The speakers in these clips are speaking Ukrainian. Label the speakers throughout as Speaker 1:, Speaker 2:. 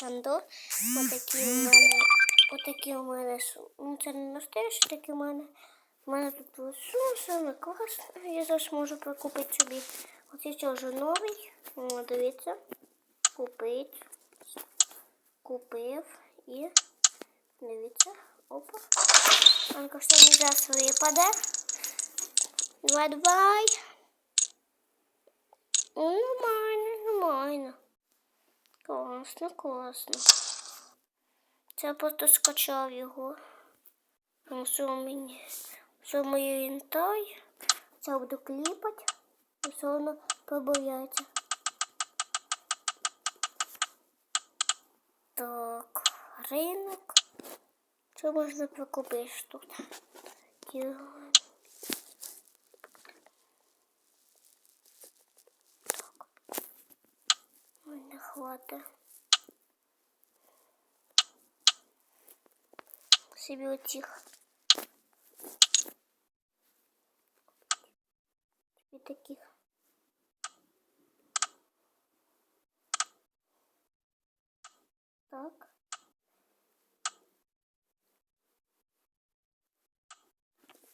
Speaker 1: Сандо. Отакі у мене. Отакі у мене. Ну, це не настоящі, такі у мене. У мене тут було саме класно. Я зараз можу прикупити собі. Оце це вже новий. О, дивіться. Купить. Купив і дивіться. Опа. Анка що не зараз випаде. Давай, давай. Нормально, нормально. Класно, класно. Це просто скачав його. Все мені. Все моє інтай. Це буду кліпати. І все воно побояться. Так, ринок. Що можна прикупити тут? Діло. Ой, не хватить. Собі оцих. Собі таких. Так.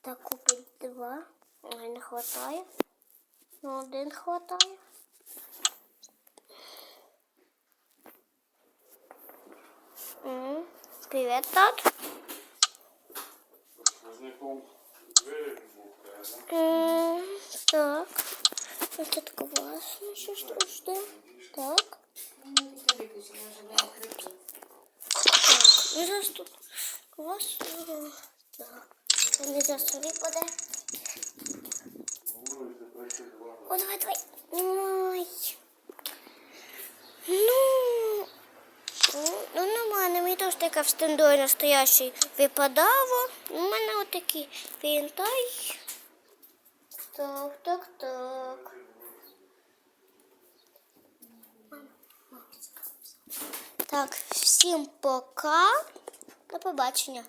Speaker 1: Так, купить два. Ой, не хватає. Ну, один хватає. Привет, тот.
Speaker 2: Сквозняком двері
Speaker 1: так. Вот это классно еще что ждем. Так. Ну что? тут класно. Так. Вони зараз собі. О, давай, давай. Ой. Ну. Така в стендой настоящий випадало. У мене отакий пінтай. Так, так, так. Так, всім пока. До побачення.